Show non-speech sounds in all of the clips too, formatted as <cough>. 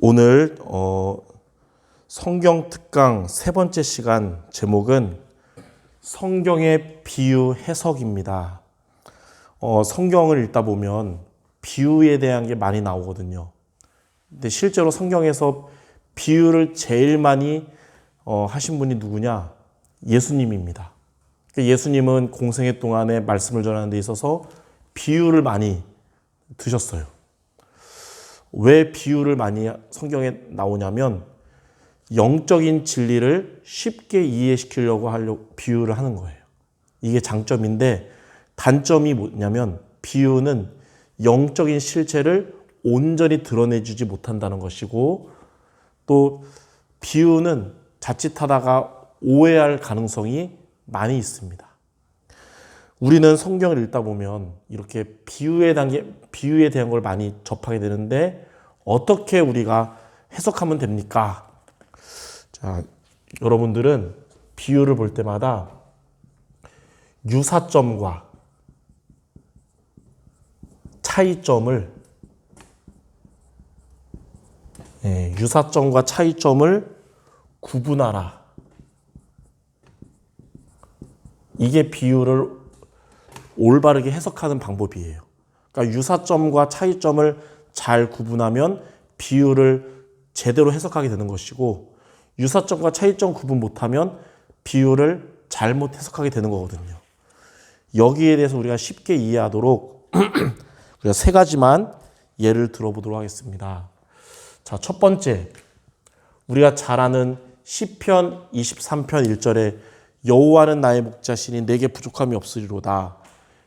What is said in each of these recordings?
오늘 어, 성경 특강 세 번째 시간 제목은 성경의 비유 해석입니다. 어, 성경을 읽다 보면 비유에 대한 게 많이 나오거든요. 근데 실제로 성경에서 비유를 제일 많이 어, 하신 분이 누구냐? 예수님입니다. 그 예수님은 공생애 동안에 말씀을 전하는 데 있어서 비유를 많이 드셨어요. 왜 비유를 많이 성경에 나오냐면 영적인 진리를 쉽게 이해시키려고 하려고 비유를 하는 거예요. 이게 장점인데 단점이 뭐냐면 비유는 영적인 실체를 온전히 드러내주지 못한다는 것이고 또 비유는 자칫하다가 오해할 가능성이 많이 있습니다. 우리는 성경을 읽다 보면 이렇게 비유의 단계, 비유에 대한 걸 많이 접하게 되는데 어떻게 우리가 해석하면 됩니까? 자, 여러분들은 비유를 볼 때마다 유사점과 차이점을 예, 유사점과 차이점을 구분하라. 이게 비유를 올바르게 해석하는 방법이에요. 그러니까 유사점과 차이점을 잘 구분하면 비유를 제대로 해석하게 되는 것이고 유사점과 차이점 구분 못하면 비유를 잘못 해석하게 되는 거거든요. 여기에 대해서 우리가 쉽게 이해하도록 <clears throat> 우리가 세 가지만 예를 들어보도록 하겠습니다. 자, 첫 번째 우리가 잘 아는 시편 23편 1절에 여호와는 나의 목자시니 내게 부족함이 없으리로다.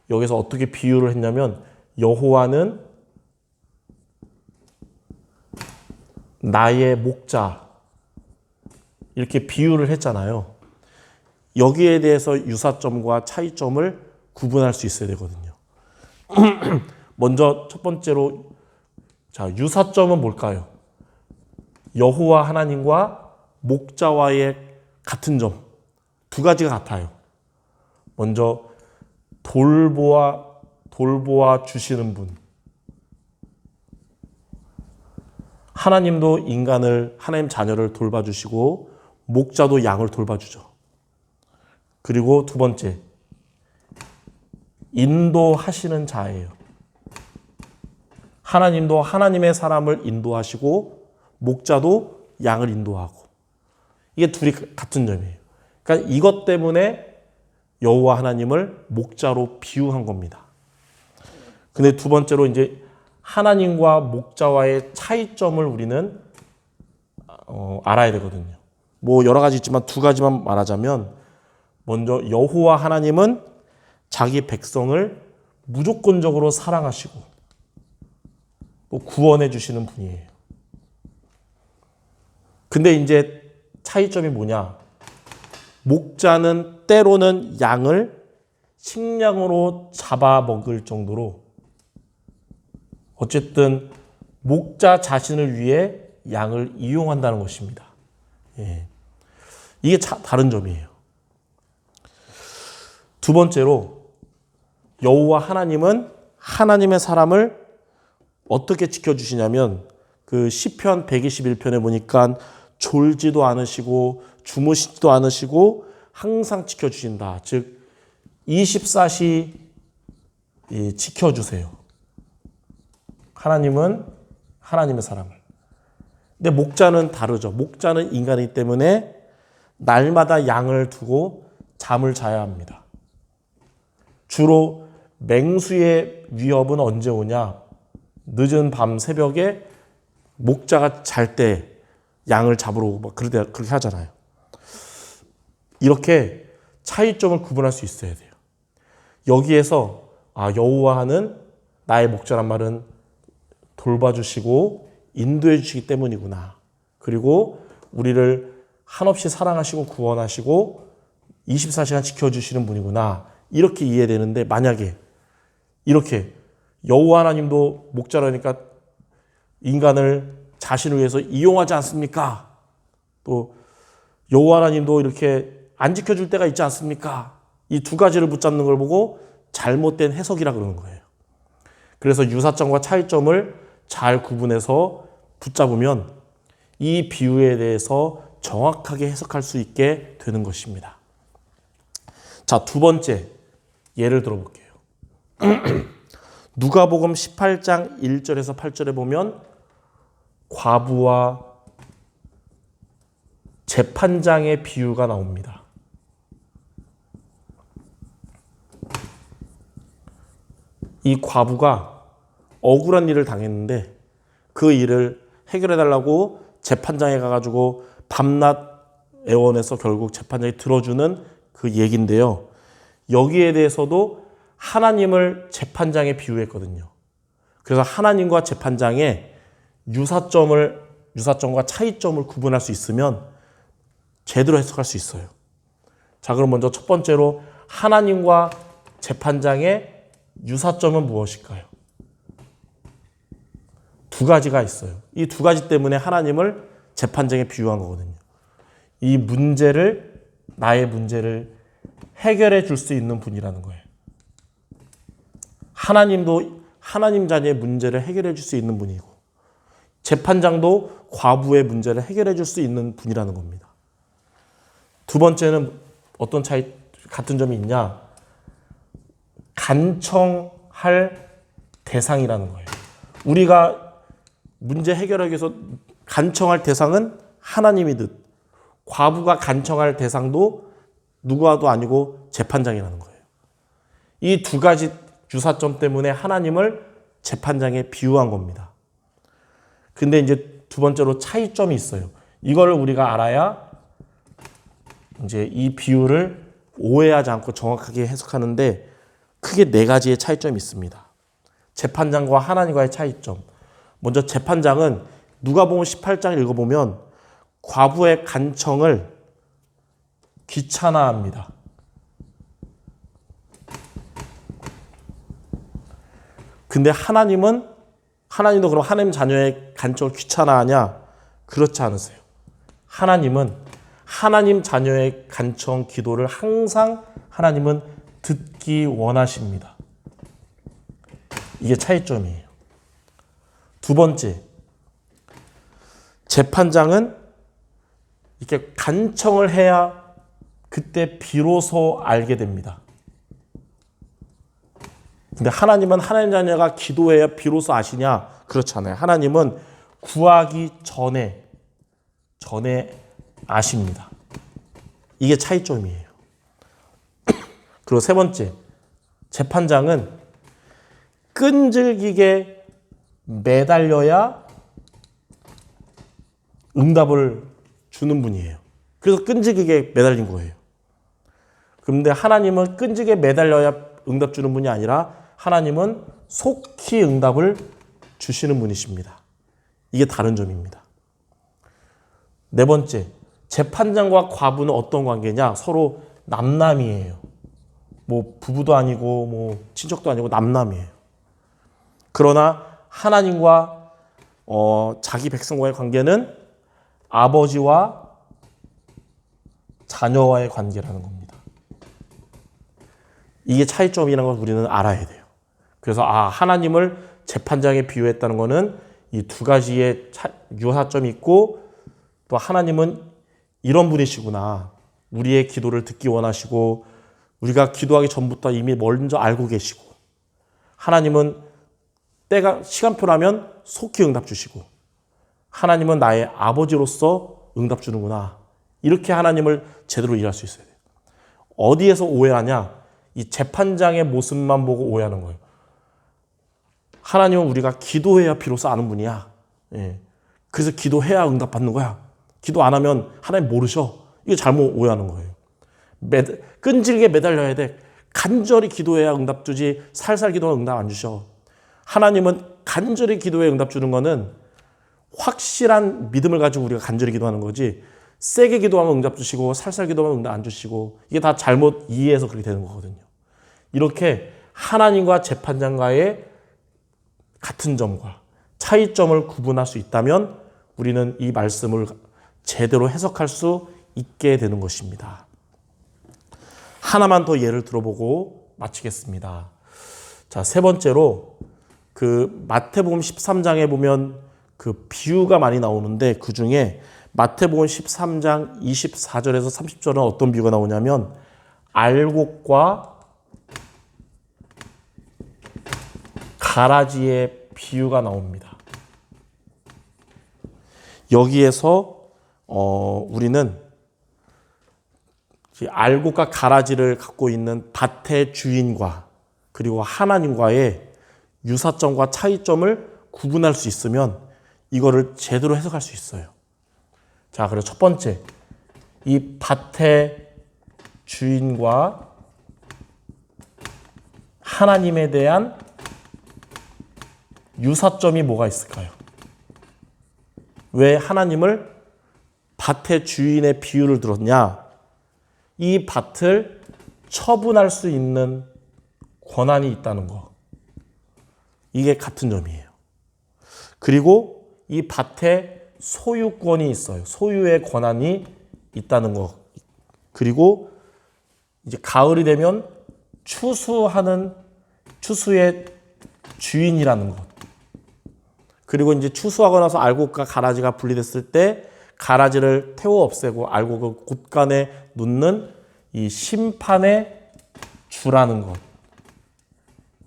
여기서 어떻게 비유를 했냐면 여호와는 나의 목자 이렇게 비유를 했잖아요. 여기에 대해서 유사점과 차이점을 구분할 수 있어야 되거든요. <clears throat> 먼저 첫 번째로 자 유사점은 뭘까요? 여호와 하나님과 목자와의 같은 점 두 가지가 같아요. 먼저 돌보아 돌보아 주시는 분. 하나님도 인간을 하나님 자녀를 돌봐주시고 목자도 양을 돌봐주죠. 그리고 두 번째 인도하시는 자예요. 하나님도 하나님의 사람을 인도하시고 목자도 양을 인도하고 이게 둘이 같은 점이에요. 그러니까 이것 때문에 여호와 하나님을 목자로 비유한 겁니다. 근데 두 번째로 이제 하나님과 목자와의 차이점을 우리는 어, 알아야 되거든요. 뭐 여러 가지 있지만 두 가지만 말하자면 먼저 여호와 하나님은 자기 백성을 무조건적으로 사랑하시고 또 구원해 주시는 분이에요. 근데 이제 차이점이 뭐냐? 목자는 때로는 양을 식량으로 잡아먹을 정도로 어쨌든 목자 자신을 위해 양을 이용한다는 것입니다. 예. 이게 차, 다른 점이에요. 두 번째로 여호와 하나님은 하나님의 사람을 어떻게 지켜 주시냐면 그 시편 121편에 보니까 졸지도 않으시고 주무시지도 않으시고 항상 지켜 주신다. 즉 24시 지켜 주세요. 하나님은 하나님의 사람을. 근데 목자는 다르죠. 목자는 인간이기 때문에 날마다 양을 두고 잠을 자야 합니다. 주로 맹수의 위협은 언제 오냐? 늦은 밤 새벽에 목자가 잘 때 양을 잡으러 막 그렇게 그렇게 하잖아요. 이렇게 차이점을 구분할 수 있어야 돼요. 여기에서 아 여호와는 나의 목자란 말은 돌봐주시고 인도해 주시기 때문이구나. 그리고 우리를 한없이 사랑하시고 구원하시고 24시간 지켜주시는 분이구나. 이렇게 이해되는데 만약에 이렇게 여호와 하나님도 목자라니까 인간을 자신을 위해서 이용하지 않습니까? 또 여호와 하나님도 이렇게 안 지켜줄 때가 있지 않습니까? 이 두 가지를 붙잡는 걸 보고 잘못된 해석이라 그러는 거예요. 그래서 유사점과 차이점을 잘 구분해서 붙잡으면 이 비유에 대해서 정확하게 해석할 수 있게 되는 것입니다. 자, 두 번째 예를 들어볼게요. <clears throat> 누가복음 18장 1절에서 8절에 보면 과부와 재판장의 비유가 나옵니다. 이 과부가 억울한 일을 당했는데 그 일을 해결해 달라고 재판장에 가가지고 밤낮 애원해서 결국 재판장이 들어주는 그 얘기인데요. 여기에 대해서도 하나님을 재판장에 비유했거든요. 그래서 하나님과 재판장의 유사점을 유사점과 차이점을 구분할 수 있으면 제대로 해석할 수 있어요. 자, 그럼 먼저 첫 번째로 하나님과 재판장의 유사점은 무엇일까요? 두 가지가 있어요. 이 두 가지 때문에 하나님을 재판장에 비유한 거거든요. 이 문제를 나의 문제를 해결해 줄 수 있는 분이라는 거예요. 하나님도 하나님 자녀의 문제를 해결해 줄 수 있는 분이고 재판장도 과부의 문제를 해결해 줄 수 있는 분이라는 겁니다. 두 번째는 어떤 차이 같은 점이 있냐? 간청할 대상이라는 거예요. 우리가 문제 해결하기 위해서 간청할 대상은 하나님이 듯 과부가 간청할 대상도 누구와도 아니고 재판장이라는 거예요. 이 두 가지 유사점 때문에 하나님을 재판장에 비유한 겁니다. 근데 이제 두 번째로 차이점이 있어요. 이걸 우리가 알아야 이제 이 비유를 오해하지 않고 정확하게 해석하는데 크게 네 가지의 차이점이 있습니다. 재판장과 하나님과의 차이점. 먼저 재판장은 누가복음 18장 읽어보면 과부의 간청을 귀찮아합니다. 근데 하나님은 하나님도 그럼 하나님 자녀의 간청을 귀찮아하냐? 그렇지 않으세요. 하나님은 하나님 자녀의 간청 기도를 항상 하나님은 듣기 원하십니다. 이게 차이점이에요. 두 번째, 재판장은 이렇게 간청을 해야 그때 비로소 알게 됩니다. 근데 하나님은 하나님 자녀가 기도해야 비로소 아시냐? 그렇잖아요. 하나님은 구하기 전에 전에 아십니다. 이게 차이점이에요. <clears throat> 그리고 세 번째, 재판장은 끈질기게 매달려야 응답을 주는 분이에요. 그래서 끈질기게 매달린 거예요. 그런데 하나님은 끈질기게 매달려야 응답 주는 분이 아니라 하나님은 속히 응답을 주시는 분이십니다. 이게 다른 점입니다. 네 번째, 재판장과 과부는 어떤 관계냐? 서로 남남이에요. 뭐 부부도 아니고 뭐 친척도 아니고 남남이에요. 그러나 하나님과 어, 자기 백성과의 관계는 아버지와 자녀와의 관계라는 겁니다. 이게 차이점이라는 걸 우리는 알아야 돼요. 그래서 아 하나님을 재판장에 비유했다는 것은 이 두 가지의 차, 유사점이 있고 또 하나님은 이런 분이시구나. 우리의 기도를 듣기 원하시고 우리가 기도하기 전부터 이미 먼저 알고 계시고 하나님은 때가 시간표라면 속히 응답 주시고 하나님은 나의 아버지로서 응답 주는구나. 이렇게 하나님을 제대로 이해할 수 있어야 돼요. 어디에서 오해하냐? 이 재판장의 모습만 보고 오해하는 거예요. 하나님은 우리가 기도해야 비로소 아는 분이야. 예. 그래서 기도해야 응답 받는 거야. 기도 안 하면 하나님 모르셔. 이거 잘못 오해하는 거예요. 매, 끈질게 매달려야 돼. 간절히 기도해야 응답 주지 살살 기도하면 응답 안 주셔. 하나님은 간절히 기도에 응답 주는 거는 확실한 믿음을 가지고 우리가 간절히 기도하는 거지 세게 기도하면 응답 주시고 살살 기도하면 응답 안 주시고 이게 다 잘못 이해해서 그렇게 되는 거거든요. 이렇게 하나님과 재판장과의 같은 점과 차이점을 구분할 수 있다면 우리는 이 말씀을 제대로 해석할 수 있게 되는 것입니다. 하나만 더 예를 들어보고 마치겠습니다. 자, 세 번째로 그 마태복음 13장에 보면 그 비유가 많이 나오는데 그 중에 마태복음 13장 24절에서 30절은 어떤 비유가 나오냐면 알곡과 가라지의 비유가 나옵니다. 여기에서 어, 우리는 이 알곡과 가라지를 갖고 있는 밭의 주인과 그리고 하나님과의 유사점과 차이점을 구분할 수 있으면 이거를 제대로 해석할 수 있어요. 자, 그리고 첫 번째. 이 밭의 주인과 하나님에 대한 유사점이 뭐가 있을까요? 왜 하나님을 밭의 주인의 비유를 들었냐? 이 밭을 처분할 수 있는 권한이 있다는 거. 이게 같은 점이에요. 그리고 이 밭에 소유권이 있어요. 소유의 권한이 있다는 거. 그리고 이제 가을이 되면 추수하는 추수의 주인이라는 것. 그리고 이제 추수하고 나서 알곡과 가라지가 분리됐을 때 가라지를 태워 없애고 알곡을 곳간에 놓는 이 심판의 주라는 것.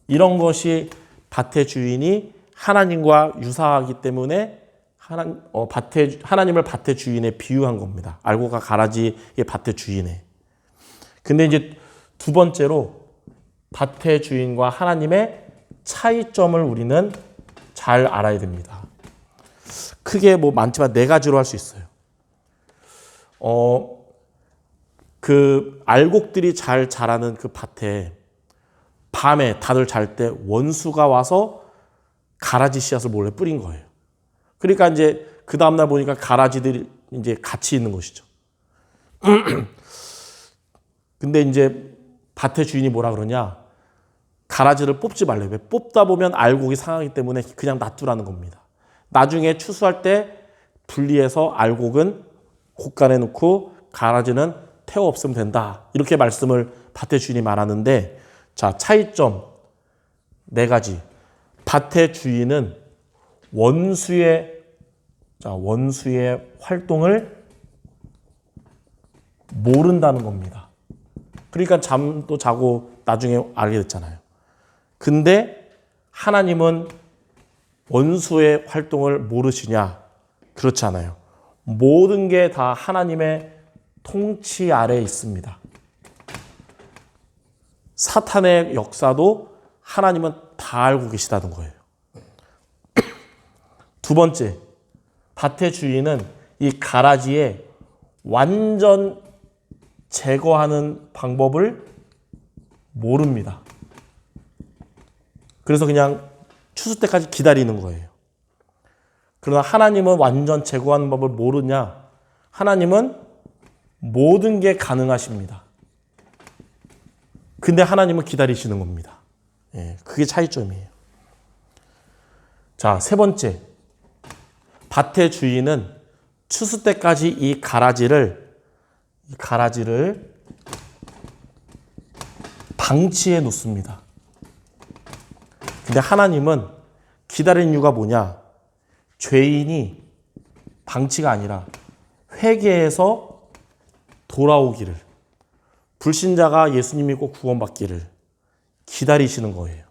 이런 것이 밭의 주인이 하나님과 유사하기 때문에 하나, 어, 밭의, 하나님을 밭의 주인에 비유한 겁니다. 알고가 가라지의 밭의 주인에. 근데 이제 두 번째로 밭의 주인과 하나님의 차이점을 우리는 잘 알아야 됩니다. 크게 뭐 많지만 네 가지로 할 수 있어요. 어, 그 알곡들이 잘 자라는 그 밭에 밤에 다들 잘 때 원수가 와서 가라지 씨앗을 몰래 뿌린 거예요. 그러니까 이제 그 다음날 보니까 가라지들이 이제 같이 있는 것이죠. <clears throat> 근데 이제 밭의 주인이 뭐라 그러냐? 가라지를 뽑지 말래. 왜 뽑다 보면 알곡이 상하기 때문에 그냥 놔두라는 겁니다. 나중에 추수할 때 분리해서 알곡은 곳간에 놓고 가라지는 태워 없으면 된다. 이렇게 말씀을 밭의 주인이 말하는데 자, 차이점 네 가지. 밭의 주인은 원수의 자, 원수의 활동을 모른다는 겁니다. 그러니까 잠도 자고 나중에 알게 됐잖아요. 근데 하나님은 원수의 활동을 모르시냐? 그렇지 않아요. 모든 게 다 하나님의 통치 아래에 있습니다. 사탄의 역사도 하나님은 다 알고 계시다는 거예요. <clears throat> 두 번째, 밭의 주인은 이 가라지에 완전 제거하는 방법을 모릅니다. 그래서 그냥 추수 때까지 기다리는 거예요. 그러나 하나님은 완전 제거하는 법을 모르냐? 하나님은 모든 게 가능하십니다. 근데 하나님은 기다리시는 겁니다. 예, 그게 차이점이에요. 자, 세 번째. 밭의 주인은 추수 때까지 이 가라지를 이 가라지를 방치해 놓습니다. 근데 하나님은 기다리는 이유가 뭐냐? 죄인이 방치가 아니라 회개해서 돌아오기를 불신자가 예수님 믿고 구원받기를 기다리시는 거예요.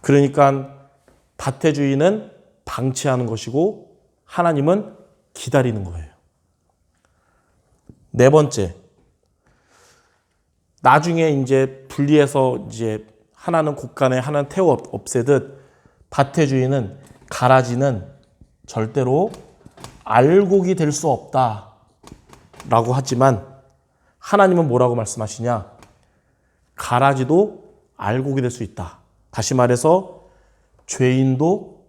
그러니까 밭의 주인은 방치하는 것이고 하나님은 기다리는 거예요. 네 번째. 나중에 이제 분리해서 이제 하나는 곳간에 하나는 태워 없애듯 밭의 주인은 가라지는 절대로 알곡이 될 수 없다. 라고 하지만 하나님은 뭐라고 말씀하시냐? 가라지도 알곡이 될 수 있다. 다시 말해서 죄인도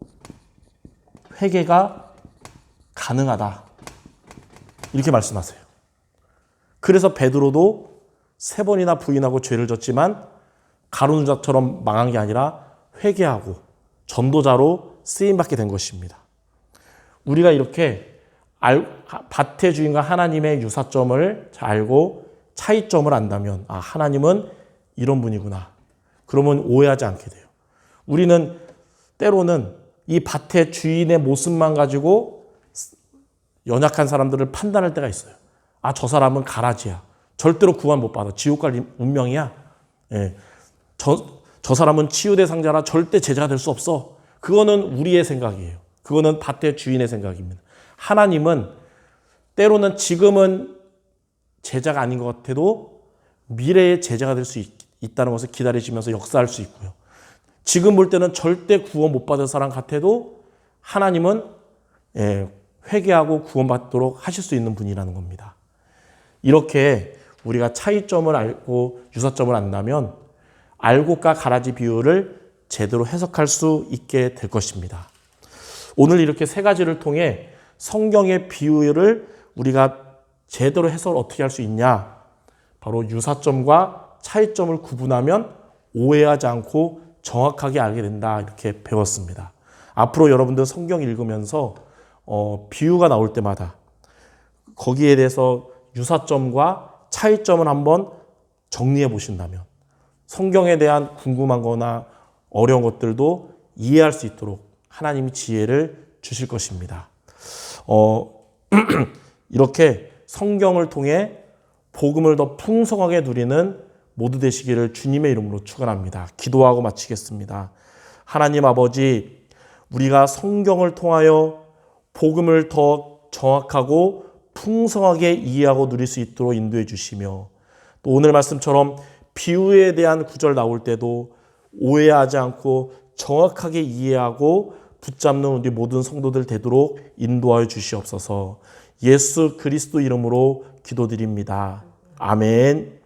회개가 가능하다. 이렇게 말씀하세요. 그래서 베드로도 세 번이나 부인하고 죄를 졌지만 가룟 자처럼 망한 게 아니라 회개하고 전도자로 쓰임 받게 된 것입니다. 우리가 이렇게 알, 밭의 주인과 하나님의 유사점을 잘 알고 차이점을 안다면 아 하나님은 이런 분이구나. 그러면 오해하지 않게 돼요. 우리는 때로는 이 밭의 주인의 모습만 가지고 연약한 사람들을 판단할 때가 있어요. 아, 저 사람은 가라지야. 절대로 구원 못 받아. 지옥 갈 운명이야. 예. 저, 저 사람은 치유 대 상자라 절대 제자가 될 수 없어. 그거는 우리의 생각이에요. 그거는 밭의 주인의 생각입니다. 하나님은 때로는 지금은 제자가 아닌 것 같아도 미래의 제자가 될 수 있다는 것을 기다리시면서 역사할 수 있고요. 지금 볼 때는 절대 구원 못 받을 사람 같아도 하나님은 예, 회개하고 구원받도록 하실 수 있는 분이라는 겁니다. 이렇게 우리가 차이점을 알고 유사점을 안다면 알곡과 가라지 비유를 제대로 해석할 수 있게 될 것입니다. 오늘 이렇게 세 가지를 통해 성경의 비유를 우리가 제대로 해석을 어떻게 할 수 있냐? 바로 유사점과 차이점을 구분하면 오해하지 않고 정확하게 알게 된다. 이렇게 배웠습니다. 앞으로 여러분들 성경 읽으면서 어, 비유가 나올 때마다 거기에 대해서 유사점과 차이점을 한번 정리해 보신다면 성경에 대한 궁금한 거나 어려운 것들도 이해할 수 있도록 하나님이 지혜를 주실 것입니다. 어, <clears throat> 이렇게 성경을 통해 복음을 더 풍성하게 누리는 모두 되시기를 주님의 이름으로 축원합니다. 기도하고 마치겠습니다. 하나님 아버지, 우리가 성경을 통하여 복음을 더 정확하고 풍성하게 이해하고 누릴 수 있도록 인도해 주시며 또 오늘 말씀처럼 비유에 대한 구절 나올 때도 오해하지 않고 정확하게 이해하고 붙잡는 우리 모든 성도들 되도록 인도하여 주시옵소서. 예수 그리스도 이름으로 기도드립니다. 아멘.